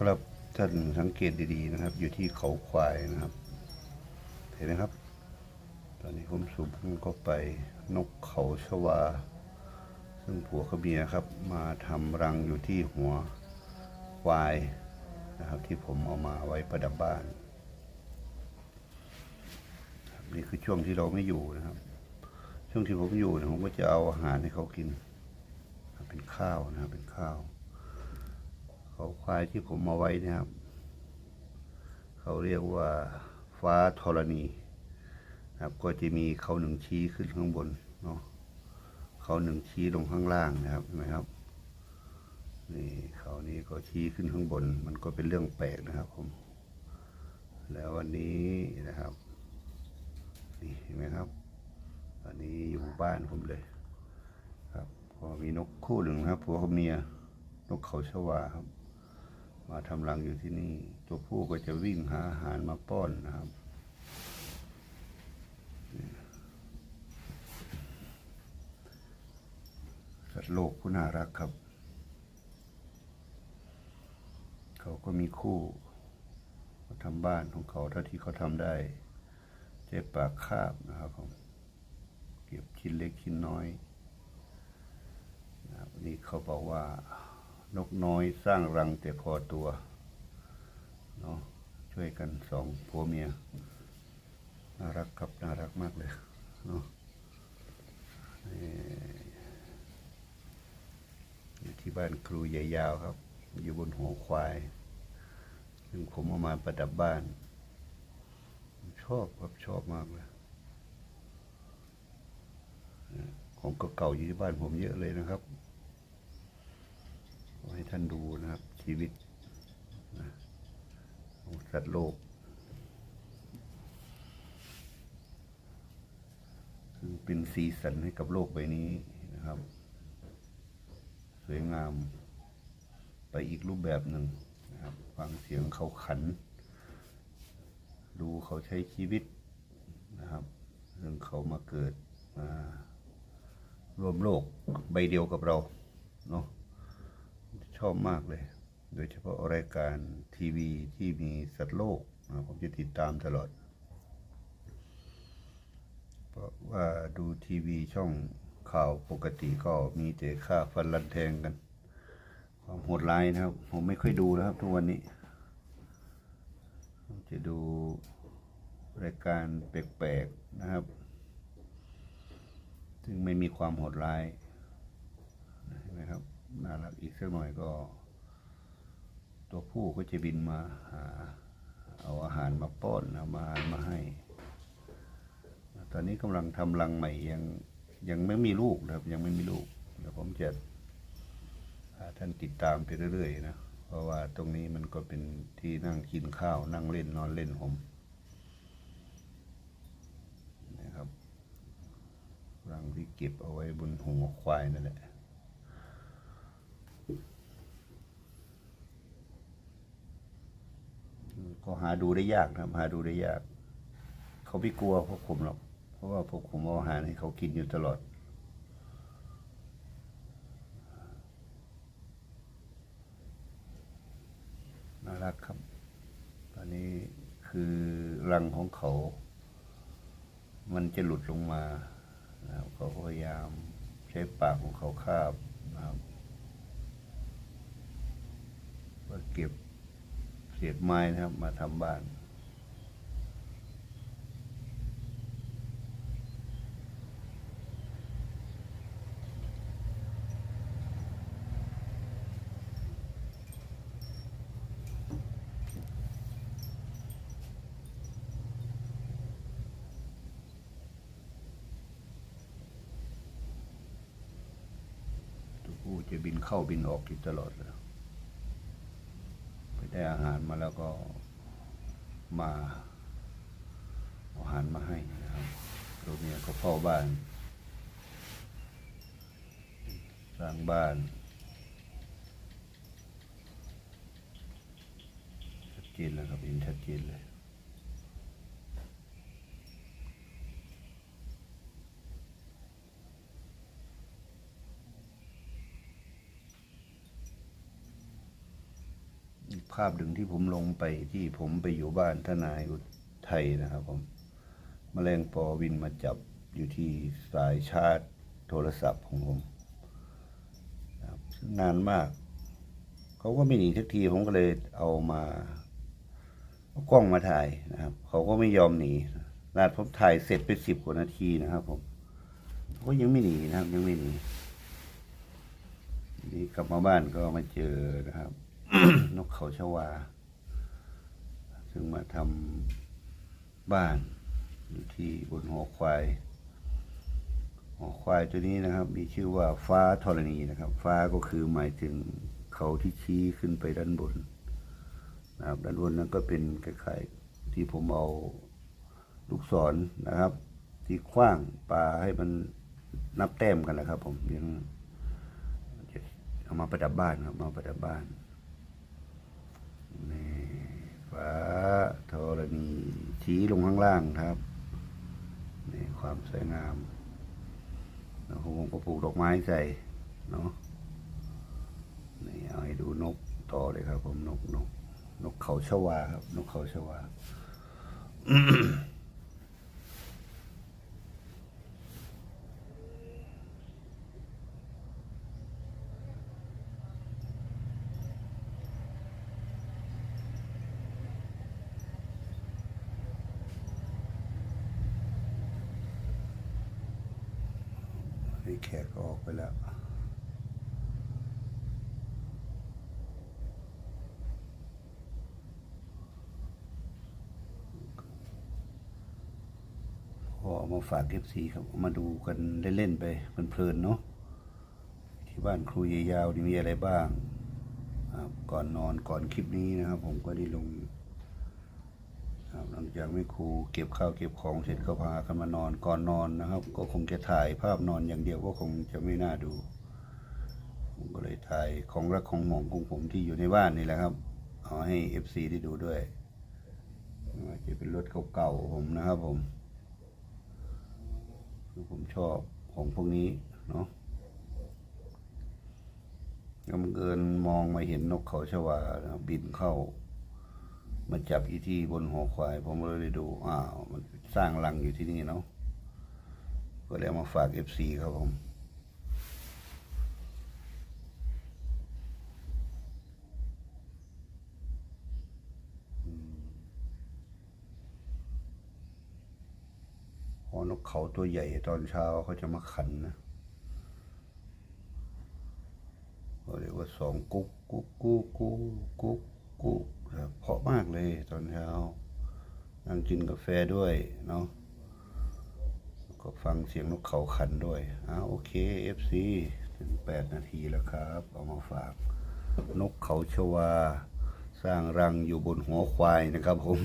ครับท่านสังเกตดีๆนะครับ อยู่ที่เขาควายนะครับ เห็นไหมครับ ตอนนี้ผมสูบพุ่งเข้าไปนกเขาชวา ซึ่งผัวเขาเมียครับ มาทำรังอยู่ที่หัวควายนะครับ ที่ผมเอามาไว้ประดับบ้านนี่คือช่วงที่เราไม่อยู่นะครับ ช่วงที่ผมอยู่เนี่ยผมก็จะเอาอาหารให้เขากิน เป็นข้าวนะครับเป็นข้าว เขาควายที่ผมมาไว้นะครับ เขาเรียกว่าฟ้าธรณีนะครับ ก็จะมีเขาหนึ่งชี้ขึ้นข้างบนเนาะเขาหนึ่งชี้ลงข้างล่างนะครับเห็นไหมครับนี่เขานี้ก็ชี้ขึ้นข้างบน มันก็เป็นเรื่องแปลกนะครับผม แล้ววันนี้นะครับนี่เห็นไหมครับอันนี้อยู่บ้านผมเลย ครับพอมีนกคู่หนึ่งครับผัวกับเมียนกเขาชวาครับ มาทำรังอยู่ที่นี่ ตัวผู้ก็จะวิ่งหาอาหารมาป้อนนะครับ สัตว์โลกผู้น่ารักครับ เขาก็มีคู่มาทำบ้านของเขาเท่าที่เขาทำได้ใช้ปากคาบนะครับผมเก็บชิ้นเล็กชิ้นน้อยนะครับนี่เขาบอกว่า นกน้อยสร้างรังแต่พอตัวเนาะช่วยกันสองผัวเมียน่ารักครับน่ารักมากเลยเนาะอยู่ที่บ้านครูใหญ่ยาวครับ อยู่บนหัวควาย ซึ่งผมเอามาประดับบ้าน ชอบครับชอบมากเลยของเก่าๆอยู่ที่บ้านผมเยอะเลยนะครับ ให้ท่านดูนะครับ ชีวิตของสัตว์โลกซึ่งเป็นสีสันให้กับโลกใบนี้นะครับ สวยงามไปอีกรูปแบบหนึ่งนะครับฟังเสียงเขาขัน ดูเขาใช้ชีวิตนะครับซึ่องเขามาเกิดมารวมโลกใบเดียวกับเราเนาะ ชอบมากเลย โดยเฉพาะรายการทีวีที่มีสัตว์โลกนะผมจะติดตามตลอด เพราะว่าดูทีวีช่องข่าวปกติก็มีแต่ฆ่าฟันรันแทงกัน ความโหดร้ายนะครับ ผมไม่ค่อยดูแล้วครับทุกวันนี้ ผมจะดูรายการแปลกๆนะครับ ซึ่งไม่มีความโหดร้าย น่ารักอีกสักหน่อยก็ ตัวผู้ก็จะบินมาหาเอาอาหารมาป้อนเอาอาหารมาให้ ตอนนี้กำลังทำรังใหม่ยังยังไม่มีลูกนะครับ ยังไม่มีลูก เดี๋ยวผมจะท่านติดตามไปเรื่อยๆนะเพราะว่าตรงนี้มันก็เป็นที่นั่งกินข้าว นั่งเล่นนอนเล่นผมนะครับรังที่เก็บเอาไว้บนหัวควายนั่นแหละ ก็หาดูได้ยากนะครับ หาดูได้ยาก เขาไม่กลัวพวกผมหรอก เพราะว่าพวกผมเอาอาหารให้เขากินอยู่ตลอด น่ารักครับ ตอนนี้คือรังของเขา มันจะหลุดลงมานะครับเขาพยายามใช้ปากของเขาคาบนะครับเพื่อเก็บ เศษไม้นะครับ มาทำบ้าน ตัวผู้จะบินเข้าบินออกอยู่ตลอดเลย ได้อาหารมาแล้วก็มาอาอาหารมาให้นะครับตัวเมียก็เฝ้าบ้าน สร้างบ้านชัดเจนแล้วครับเห็นชัดเจนเลย ผ ภาพหนึ่งที่ผมลงไปที่ผมไปอยู่บ้านทนายอุทัยนะครับผมแมลงปอวินมาจับอยู่ที่สายชาร์จโทรศัพท์ของผมนะครับนานมาก เขาก็ไม่หนีทักทีผมก็เลยเอามาเอากล้องมาถ่ายนะครับ เขาก็ไม่ยอมหนีนาดผมถ่ายเสร็จไปสิบกว่านาทีนะครับผมเขายังไม่หนีนะครับยังไม่หนีนี่กลับมาบ้านก็มาเจอนะครับ นกเขาชวา ซึ่งมาทำบ้านอยู่ที่บนหอควาย หอควายตัวนี้นะครับ มีชื่อว่าฟ้าธรณีนะครับ ฟ้าก็คือหมายถึงเขาที่ชี้ขึ้นไปด้านบนนะครับด้านบนนั้นก็เป็นคล้ายๆที่ผมเอาลูกศรนะครับ ที่คว้างปลาให้มันนับแต้มกันนะครับ ผมยังเอามาประดับบ้านครับมาประดับบ้าน นี่ฟ้าธรณีชี้ลงข้างล่างครับนี่ความสวยงามแล้วผมก็ปลูกดอกไม้ใส่เนาะนี่เอาให้ดูนกต่อเลยครับ ผมนกนกนกเขาชวาครับ นกเขาชวา นี่แขกออกไปแล้ว พอเอามาฝากเอฟซีครับ มาดูกันเล่นๆไปเพลินๆเนาะ ที่บ้านครูยายาวนี่มีอะไรบ้าง ก่อนนอนก่อนคลิปนี้นะครับ ผมก็ได้ลง ครับหลังจากแม่ครูเก็บข้าวเก็บของเสร็จก็พากันมานอนก่อนนอนนะครับ ก็คงจะถ่ายภาพนอนอย่างเดียวก็คงจะไม่น่าดูผมก็เลยถ่ายของรักของหมองของผมที่อยู่ในบ้านนี่แหละครับเอาให้เอฟซีได้ดูด้วยจะเป็นรถเก่าๆผมนะครับผมคือผมชอบของพวกนี้เนาะก็บังเอิญมองมาเห็นนกเขาชวาบินเข้า มาจับอีที่บนหัวควาย ผมเลยได้ดูอ้าวมันสร้างรังอยู่ที่นี่เนาะก็เลยมาฝากเอฟซีครับผมพอนกเขาตัวใหญ่ตอนเช้าเขาจะมาขันนะเรียกว่าสองกุ๊กกุ๊กกุ๊กกุ๊กกุ๊ก ครับเพราะมากเลยตอนเช้านั่งกินกาแฟด้วยเนาะก็ฟังเสียงนกเขาขันด้วยอ่าโอเค FC ถึงแปดนาทีแล้วครับ เอามาฝาก นกเขาชวา สร้างรังอยู่บนหัวควายนะครับผม